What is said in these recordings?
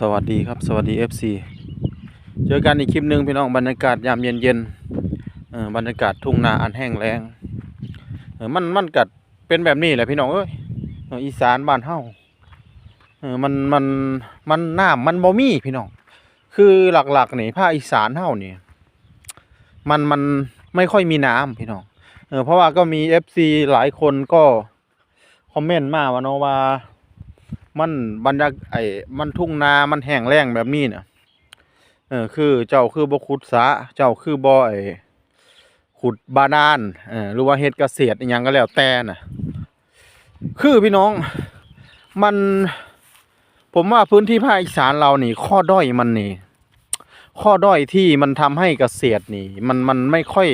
สวัสดีครับสวัสดี FC เจอกันอีกคลิปหนึ่งพี่น้องบรรยากาศยามเย็นๆเออบรรยากาศทุ่งนาอันแห้งแล้งมันมันกัดเป็นแบบนี้แหละพี่น้องเอ้ยอีสานบ้านเฮาเออมันมันมันน้ำมันบ่มีพี่น้องคือหลักๆนี่ภาคอีสานเฮานี่มันมันไม่ค่อยมีน้ำพี่น้องเออเพราะว่าก็มี FC หลายคนก็คอมเมนต์มาว่าเนาะว่า มันบรรยากไอ้มันทุ่งนา มันแห้งแล้งแบบนี้เนี่ยเออคือเจ้าคือบ่ขุดสะเจ้าคือบ่ไอ้ขุดบาดาลเออหรือว่าเฮ็ดเกษตรอหยังก็แล้วแต่น่ะ คือพี่น้อง มัน ผมว่าพื้นที่ภาคอีสานเรานี่ ข้อด้อยมันนี่ ข้อด้อยที่มันทำให้เกษตรนี่ มันมันไม่ค่อย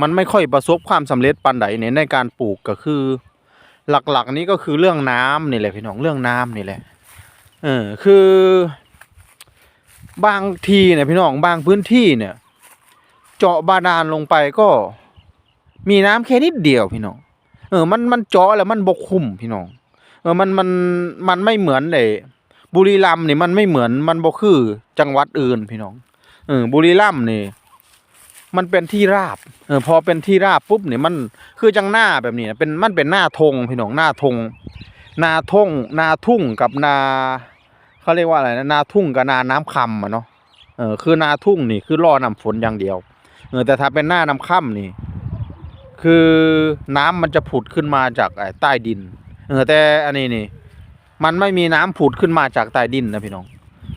มันไม่ค่อยประสบความสำเร็จปานใดเนี่ยในการปลูกก็คือ หลักๆนี้ก็คือเรื่องน้ำนี่แหละพี่น้องเรื่องน้ำนี่แหละเออคือ บางทีเนี่ยพี่น้องบางพื้นที่เนี่ย เจาะบาดาลลงไปก็ มีน้ำแค่นิดเดียวพี่น้องเออมันมันเจาะแล้วมันบกคุ้มพี่น้อง เออมันมันมันไม่เหมือนไอ้บุรีรัมย์นี่มันไม่เหมือนมันบ่คือจังหวัดอื่นพี่น้องเออบุรีรัมย์นี่ มันเป็นที่ราบเออพอเป็นที่ราบปุ๊บเนี่ยมันคือจังหน้าแบบนี้นะเป็นมันเป็นหน้าธงพี่น้องหน้าธงนาทงนาทุ่งกับนาเขาเรียกว่าอะไรนะนาทุ่งกับนาน้ำคำอะเนาะเออคือนาทุ่งนี่คือรอน้ำฝนอย่างเดียวเออแต่ถ้าเป็นหน้าน้ำค่ำนี่ คือน้ำมันจะผุดขึ้นมาจากใต้ดินเออแต่อันนี้นี่ มันไม่มีน้ำผุดขึ้นมาจากใต้ดินนะพี่น้อง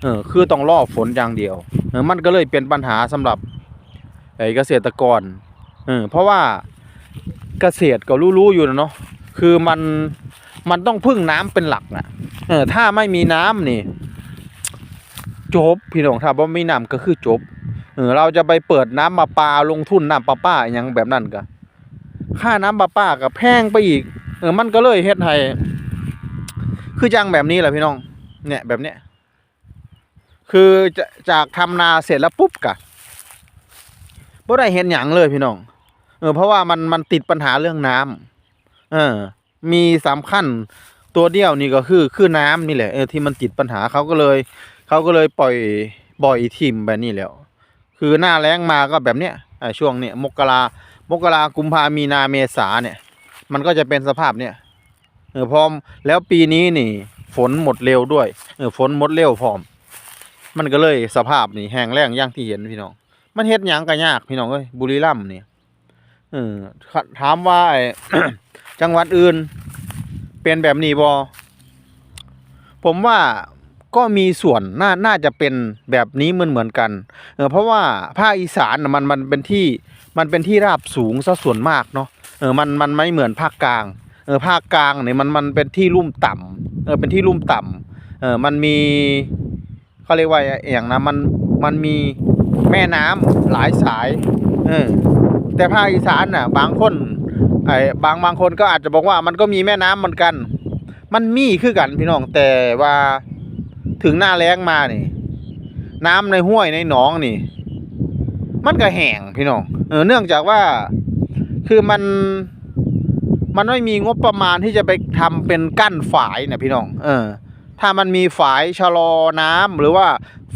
เออคือต้องรอฝนอย่างเดียวเออมันก็เลยเป็นปัญหาสำหรับ ไอ้เกษตรกรเออเพราะว่าเกษตรก็รู้ๆอยู่นะเนาะคือมันมันต้องพึ่งน้ำเป็นหลักนะเออถ้าไม่มีน้ำนี่ จบพี่น้องถ้าบ่มีน้ำก็คือจบเออเราจะไปเปิดน้ำมาปลาลงทุนน้ำประปาอหยังแบบนั้นก็ค่าน้ำประปาก็แพงไปอีกเออมันก็เลยเฮ็ดให้คือจังแบบนี้แหละพี่น้อง เนี่ยแบบเนี้ยคือจะจากทำนาเสร็จแล้วปุ๊บกะ บ่ได้เห็นหยังเลยพี่น้อง เออ เพราะว่ามันมันติดปัญหาเรื่องน้ำเออ มีสำคัญตัวเดียวนี่ก็คือคือน้ำนี่แหละเออที่มันติดปัญหาเขาก็เลยเขาก็เลยปล่อยบ่อยทิมแบบนี้แล้วคือหน้าแล้งมาก็แบบเนี้ยอ่าช่วงเนี้ยมกรามกรากุมภามีนาเมษาเนี่ย มันก็จะเป็นสภาพเนี้ยเออพร้อมแล้วปีนี้นี่ ฝนหมดเร็วด้วยเออฝนหมดเร็วพร้อม มันก็เลยสภาพนี่แห้งแล้งอย่างที่เห็นพี่น้อง มันเฮ็ดหยังก็ยากพี่น้องเอ้ยบุรีรัมย์นี่เออถามว่าไอ้ จังหวัดอื่น เป็นแบบนี้บ่ผมว่าก็มีส่วนน่าน่าจะเป็นแบบนี้เหมือนเหมือนกันเออเพราะว่าภาคอีสานมันมันเป็นที่มันเป็นที่ราบสูงซะส่วนมากเนาะเออมันมันไม่เหมือนภาคกลางเออภาคกลางเนี่ยมันมันเป็นที่ลุ่มต่ำเออเป็นที่ลุ่มต่ำเออมันมีเขาเรียกว่าอย่างนะมันมันมี แม่น้ำหลายสายเออแต่ภาคอีสานน่ะ บางคนไอ้บางบางคนก็อาจจะบอกว่ามันก็มีแม่น้ำเหมือนกัน มันมีคือกันพี่น้องแต่ว่าถึงหน้าแล้งมานี่ น้ำในห้วยในหนองนี่ มันก็แห้งพี่น้องเออเนื่องจากว่าคือมันมันไม่มีงบประมาณที่จะไปทำเป็นกั้นฝายนะพี่น้อง เออ ถ้ามันมีฝายชะลอน้ำหรือว่า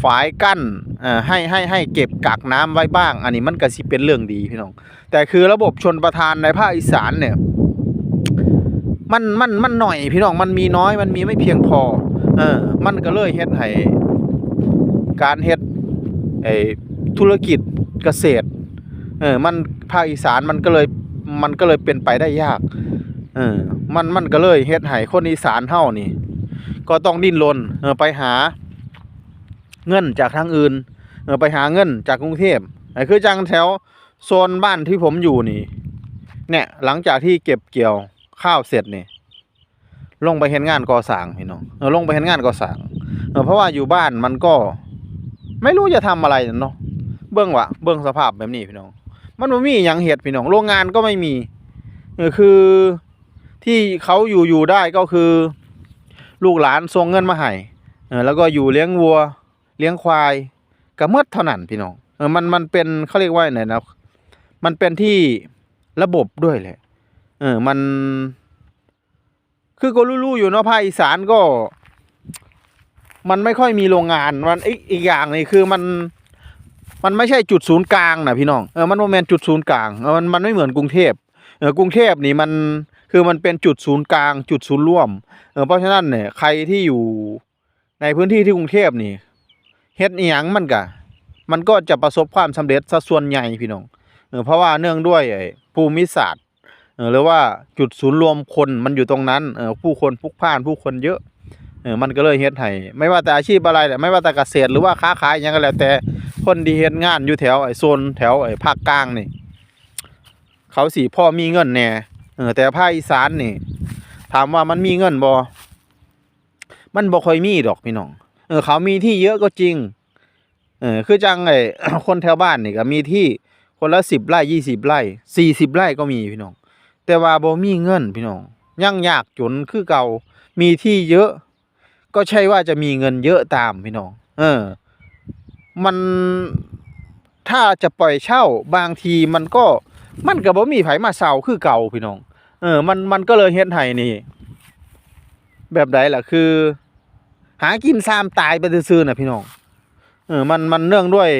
ฝายกั้นอ่อให้ให้ให้เก็บกักน้ำไว้บ้าง อันนี้มันก็สิเป็นเรื่องดีพี่น้อง แต่คือระบบชนประทานในภาคอีสานเนี่ยมันมันมันหน่อยพี่น้องมันมีน้อยมันมีไม่เพียงพอ เออ มันก็เลยเฮ็ดให้การเฮ็ดไอ้ธุรกิจเกษตร เออ มันภาคอีสานมันก็เลยมันก็เลยเป็นไปได้ยาก เออ มันมันก็เลยเฮ็ดให้คนอีสานเฮานี่ ก็ต้องดิ้นรนเออไปหา เงินจากทางอื่นไปหาเงินจากกรุงเทพคือจังแถวโซนบ้านที่ผมอยู่นี่ เนี่ยหลังจากที่เก็บเกี่ยวข้าวเสร็จนี่ลงไปเห็นงานก่อสร้างพี่น้องลงไปเห็นงานก่อสร้างเพราะว่าอยู่บ้านมันก็ ไม่รู้จะทำอะไรเนาะเบื้องวะเบื้องสภาพแบบนี้พี่น้อง มันไม่มีหยังเห็ดพี่น้องโรงงานก็ไม่มีคือที่เขาอยู่อยู่ได้ก็คือ ลูกหลานส่งเงินมาให้แล้วก็อยู่เลี้ยงวัว เลี้ยงควายกระเมิดเท่านั้นพี่น้องเออมันมันเป็นเขาเรียกว่าไหนนะมันเป็นที่ระบบด้วยแหละ เออมัน คือก็รู้ๆอยู่เนาะภาคอีสานก็ มันไม่ค่อยมีโรงงานมันอีกอีกอย่างนึงคือมันมันไม่ใช่จุดศูนย์กลางนะพี่น้องเออมันโมเมนจุดศูนย์กลางเออมันมันไม่เหมือนกรุงเทพเออกรุงเทพนี่มันคือมันเป็นจุดศูนย์กลาง จุดศูนย์ร่วมเออเพราะฉะนั้นเนี่ยใครที่อยู่ในพื้นที่ที่กรุงเทพนี่ เฮ็ดอีหยังมันก็มันก็จะประสบความสำเร็จซะส่วนใหญ่พี่น้องเออเพราะว่าเนื่องด้วยภูมิศาสตร์เออหรือว่าจุดศูนย์รวมคนมันอยู่ตรงนั้นเออผู้คนพลุกพล่านผู้คนเยอะเออมันก็เลยเฮ็ดให้ไม่ว่าแต่อาชีพอะไรแหละไม่ว่าแต่เกษตรหรือว่าค้าขายอิหยังก็แล้วแต่คนที่เฮ็ดงานอยู่แถวไอ้โซนแถวไอ้ภาคกลางนี่เขาสิพ่อมีเงินแน่เออแต่ภาคอีสานนี่ ถามว่ามันมีเงินบ่มันบ่ค่อยมีดอกพี่น้อง เออเขามีที่เยอะก็จริง เออคือจังไอ้คนแถวบ้านนี่ก็มีที่คนละสิบไร่ยี่สิบไร่สี่สิบไร่ก็มีพี่น้อง แต่ว่าบ่มีเงินพี่น้องยังยากจนคือเก่ามีที่เยอะ ก็ใช่ว่าจะมีเงินเยอะตามพี่น้อง เออ มันถ้าจะปล่อยเช่าบางทีมันก็มันก็บ่มีไผมาเซาคือเก่าพี่น้อง เออ มันมันก็เลยเฮ็ดให้นี่ แบบใดล่ะคือ หากินซามตายไปซื่อๆน่ะพี่น้องเออมันมันเนื่องด้วย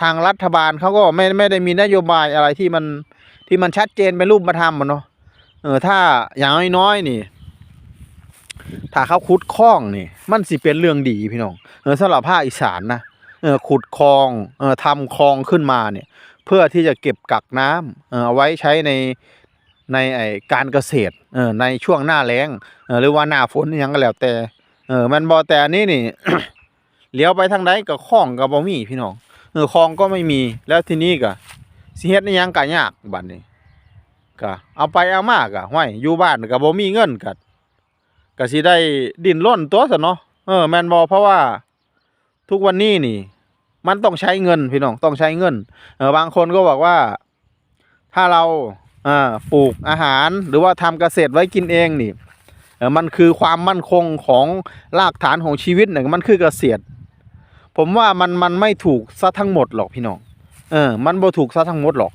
ทางรัฐบาลเขาก็ไม่ไม่ได้มีนโยบายอะไรที่มันที่มันชัดเจนเป็นรูปธรรมมันเนาะเออถ้าอย่างน้อยๆนี่ ถ้าเขาขุดคลองนี่ มันสิเป็นเรื่องดีพี่น้องเออสำหรับภาคอีสานนะเออขุดคลองเออทำคลองขึ้นมาเนี่ย เพื่อที่จะเก็บกักน้ำเออเอาไว้ใช้ในในไอการเกษตรเออในช่วงหน้าแล้งเออหรือว่าหน้าฝนอิหยังก็แล้วแต่ เออมันบ่แต่อันนี้นี่เลี้ยวไปทางใดก็คลองก็บ่มีพี่น้องเออคลองก็ไม่มีแล้วที่นี้ก็สิเฮ็ดอิหยังก็ยากบัดนี้ก็เอาไปเอามาก็ห้วยอยู่บ้านก็บ่มีเงินก็ก็สิได้ดิ้นรนตัวซะเนาะเออแม่นบ่เพราะว่าทุกวันนี้นี่ มันต้องใช้เงินพี่น้องต้องใช้เงินเออบางคนก็บอกว่า ถ้าเราอ่าปลูกอาหารหรือว่าทำเกษตรไว้กินเองนี่ มันคือความมั่นคงของรากฐานของชีวิตเนี่ยมันคือเกษตร ผมว่ามันมันไม่ถูกซะทั้งหมดหรอกพี่น้องเออ มันบ่ถูกซะทั้งหมดหรอก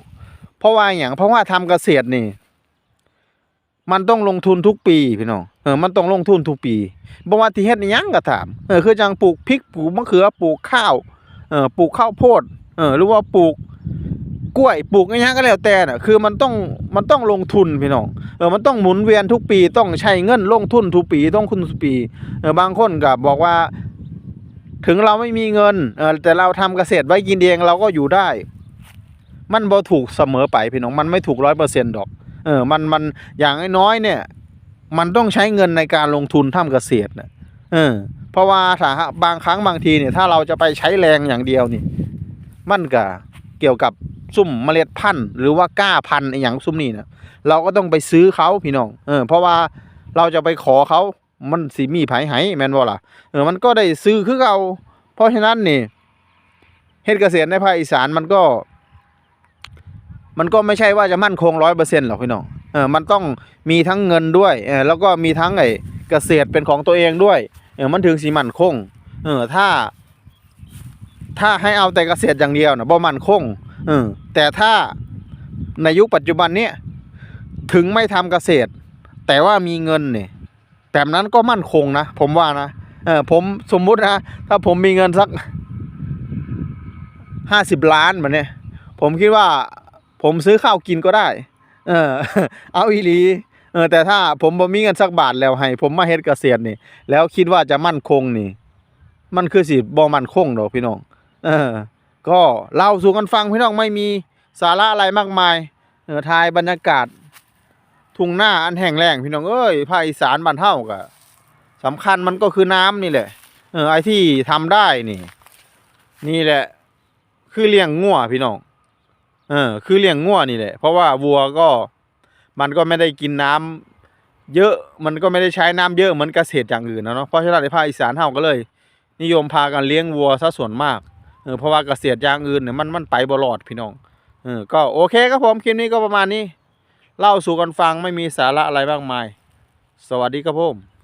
เพราะว่าอย่างเพราะว่าทำเกษตรนี่ มันต้องลงทุนทุกปีพี่น้องเออมันต้องลงทุนทุกปีบ่ว่าที่เฮ็ดยังก็ถามเออคือจังปลูกพริกปลูกมะเขือปลูกข้าวเออปลูกข้าวโพดเออหรือว่าปลูก กล้วยปลูกอะไรก็แล้วแต่น่ะคือมันต้องมันต้องลงทุนพี่น้องเออมันต้องหมุนเวียนทุกปีต้องใช้เงินลงทุนทุกปีต้องคุณทุกปีเออบางคนก็บบอกว่า ถึงเราไม่มีเงินเออแต่เราทำเกษตรไว้กินเองเราก็อยู่ได้ มันบ่ถูกเสมอไปพี่น้องมันไม่ถูกร้อยเปอร์เซ็นต์ดอกเออมันมันอย่างน้อยเนี่ย มันต้องใช้เงินในการลงทุนทำเกษตรน่ะเออ เพราะว่าถ้าบางครั้งบางทีเนี่ย ถ้าเราจะไปใช้แรงอย่างเดียวนี่ มันก็เกี่ยวกับ ซุ่มเมล็ดพันธุ์หรือว่าก้าพันธุ์อย่างซุ่มนี่นะเราก็ต้องไปซื้อเขาพี่น้องเออเพราะว่าเราจะไปขอเขามันสิมีไผให้แมนบ่ล่ะเออมันก็ได้ซื้อคือเขาเพราะฉะนั้นนี่เฮ็ดเกษตรในภาคอีสานมันก็ มันก็ไม่ใช่ว่าจะมั่นคงร้อยเปอร์เซ็นต์หรอกพี่น้องเออมันต้องมีทั้งเงินด้วยเออแล้วก็มีทั้งไอ้เกษตรเป็นของตัวเองด้วยเออมันถึงสิมั่นคงเออถ้า ถ้าให้เอาแต่เกษตรอย่างเดียวนะบ่มั่นคง เออแต่ถ้าในยุคปัจจุบันเนี้ยถึงไม่ทำเกษตร แต่ว่ามีเงินเนี่ยแบบนั้นก็มั่นคงนะ ผมว่านะเออผมสมมุตินะ ถ้าผมมีเงินสักห้าสิบล้านแบบเนี้ยผมคิดว่าผมซื้อข้าวกินก็ได้ เออ เอาอีหลีเออแต่ถ้าผมบ่มีเงินสักบาทแล้วให้ ผมมาเฮ็ดเกษตรนี่ แล้วคิดว่าจะมั่นคงนี่ มันคือสิบ่มั่นคงดอกพี่น้อง เออ ก็เล่าสู่กันฟังพี่น้องไม่มีสาระอะไรมากมายเออทายบรรยากาศ ทุ่งหน้าอันแห้งแล้งพี่น้องเอ้ยภาคอีสานบ้านเฮาก็สำคัญมันก็คือน้ำนี่แหละ เออไอที่ทำได้นี่ นี่แหละ คือเลี้ยงงัวพี่น้องเออคือเลี้ยงงัวนี่แหละ เพราะว่าวัวก็มันก็ไม่ได้กินน้ำเยอะมันก็ไม่ได้ใช้น้ำเยอะเหมือนเกษตรอย่างอื่นนะเนาะเพราะฉะนั้นในภาคอีสานเฮาก็เลย นิยมพากันเลี้ยงวัวซะส่วนมาก เออเพราะว่าเกษตรอย่างอื่นเนี่ยมันมันไปบ่รอดพี่น้องเออก็โอเคครับผมคลิปนี้ก็ประมาณนี้ เล่าสู่กันฟังไม่มีสาระอะไรมากมาย สวัสดีครับผม